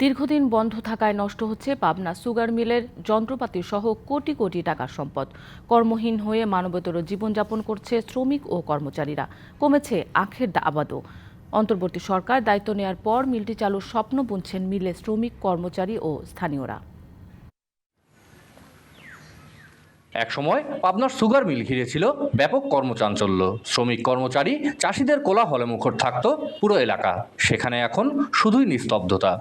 দীর্ঘদিন বন্ধ থাকায় নষ্ট হচ্ছে পাবনা সুগার মিলের যন্ত্রপাতি সহ কোটি কোটি টাকার সম্পদ। কর্মহীন হয়ে মানবতর জীবনযাপন করছে শ্রমিক ও কর্মচারীরা। কমেছে আখের আবাদও। অন্তর্বর্তী সরকার দায়িত্ব নেয়ার পর মিলটি চালুর স্বপ্ন বুনছেন মিলে শ্রমিক, কর্মচারী ও স্থানীয়রা। একসময় পাবনার সুগার মিল ঘিরে ছিল ব্যাপক কর্মচাঞ্চল্য। শ্রমিক, কর্মচারী, চাষিদের কোলাহলে মুখর থাকত পুরো এলাকা। সেখানে এখন শুধুই নিস্তব্ধতা।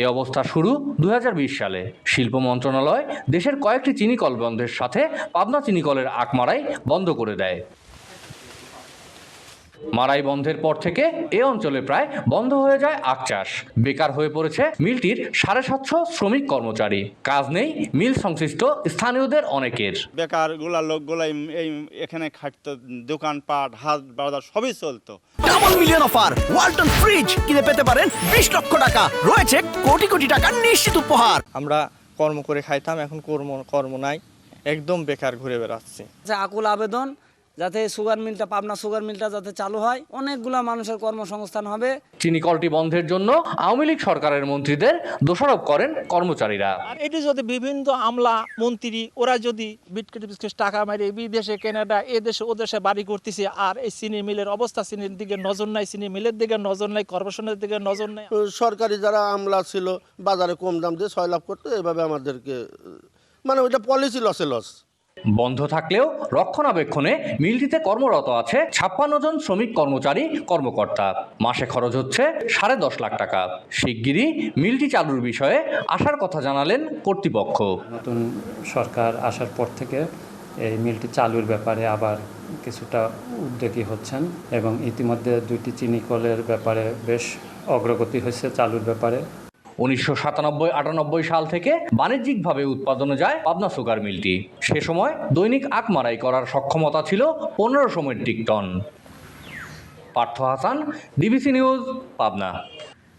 এ অবস্থা শুরু দু হাজার বিশ সালে। শিল্প মন্ত্রণালয় দেশের কয়েকটি চিনিকল বন্ধের সাথে পাবনা চিনিকলের আকমারাই বন্ধ করে দেয়। মারাই বন্ধের পর থেকে এ অঞ্চলে প্রায় বন্ধ হয়ে যায় আখ চাষ বেকার হয়ে পড়েছে মিলটির সাড়ে সাতশো শ্রমিক কর্মচারী। কাজ নেই মিল সংশ্লিষ্ট স্থানীয়দের অনেকের। বেকারগুলা লোকগুলাই এই এখানে খাটতো দোকানপাট হাট বাজার সবই চলতো। Double million offer Walton fridge কিনে পেতে পারেন বিশ লক্ষ টাকা। রয়েছে কোটি কোটি টাকার নিশ্চিত উপহার। আমরা কর্ম করে খাইতাম এখন কর্ম কর্ম নাই। একদম বেকার ঘুরে বেড়াচ্ছি। যে আকুল আবেদন যাতে সুগার মিলটা পাবনা সুগার মিলটা যাতে চালু হয়। অনেকগুলা মানুষের কর্মসংস্থান হবে। চিনিকলটি বন্ধের জন্য আওয়ামী লীগ সরকারের মন্ত্রীদের দোষারোপ করেন কর্মচারীরা। আর এটি যদি বিভিন্ন আমলা মন্ত্রী ওরা যদি বিটকেট বিস্কেট টাকা মারি বিদেশে কেনাডা এ দেশে ও দেশে বাড়ি করতেছে আর এই চিনি মিলের অবস্থা চিনির দিকে নজর নাই চিনি মিলের দিকে নজর নাই কর্পোরেশনের দিকে নজর নাই। সরকারি যারা আমলা ছিল বাজারে কম দাম দিয়ে ছয় লাভ করতো এভাবে আমাদেরকে মানে ওইটা পলিসি লসে লস বন্ধ থাকলেও রক্ষণাবেক্ষণে মিলটিতে কর্মরত আছে ছাপ্পান্ন জন শ্রমিক কর্মচারী, কর্মকর্তা। মাসে খরচ হচ্ছে সাড়ে দশ লাখ টাকা। শিগগিরই মিলটি চালুর বিষয়ে আসার কথা জানালেন কর্তৃপক্ষ। নতুন সরকার আসার পর থেকে এই মিলটি চালুর ব্যাপারে আবার কিছুটা উদ্যোগী হচ্ছেন এবং ইতিমধ্যে দুইটি চিনি কলের ব্যাপারে বেশ অগ্রগতি হয়েছে চালুর ব্যাপারে। উনিশশো সাতানব্বই আটানব্বই সাল থেকে বাণিজ্যিকভাবে উৎপাদনে যায় পাবনা সুগার মিলটি। সে সময় দৈনিক আকমারাই করার সক্ষমতা ছিল পনেরোশো metric ton. Partha Hasan, DBC news, Pabna.